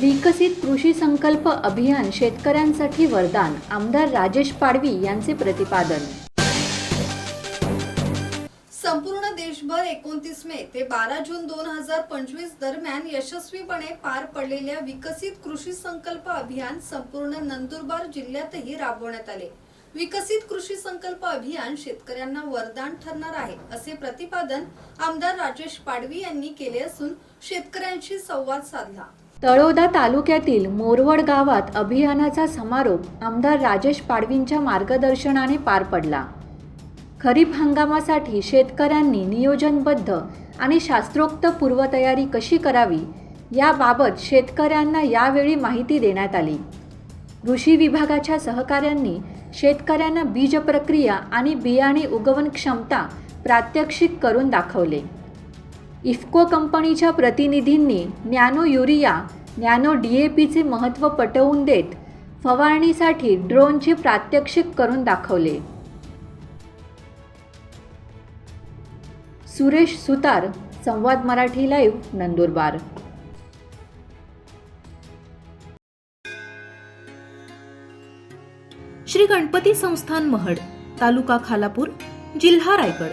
विकसित कृषी संकल्प अभियान शेतकऱ्यांसाठी वरदान आमदार राजेश पाडवी यांचे प्रतिपादन. संपूर्ण देशभर एकोणतीस मे ते बारा जून दोन हजार पंचवीस दरम्यान यशस्वीपणे पार पडलेल्या विकसित कृषी संकल्प अभियान संपूर्ण नंदुरबार जिल्ह्यातही राबवण्यात आले. विकसित कृषी संकल्प अभियान शेतकऱ्यांना वरदान ठरणार आहे असे प्रतिपादन आमदार राजेश पाडवी यांनी केले असून शेतकऱ्यांशी संवाद साधला. तळोदा तालुक्यातील मोरवड गावात अभियानाचा समारोप आमदार राजेश पाडवींच्या मार्गदर्शनाने पार पडला. खरीप हंगामासाठी शेतकऱ्यांनी नियोजनबद्ध आणि शास्त्रोक्त पूर्वतयारी कशी करावी याबाबत शेतकऱ्यांना यावेळी माहिती देण्यात आली. कृषी विभागाच्या सहकाऱ्यांनी शेतकऱ्यांना बीज प्रक्रिया आणि बियाणे उगवण क्षमता प्रात्यक्षिक करून दाखवले. इफ्को कंपनीच्या प्रतिनिधींनी nano urea nano D A पीचे महत्त्व पटवून देत फवारणीसाठी ड्रोनचे प्रात्यक्षिक करून दाखवले. सुरेश सुतार संवाद मराठी लाईव्ह नंदुरबार. श्री गणपती संस्थान महड तालुका खालापूर जिल्हा रायगड.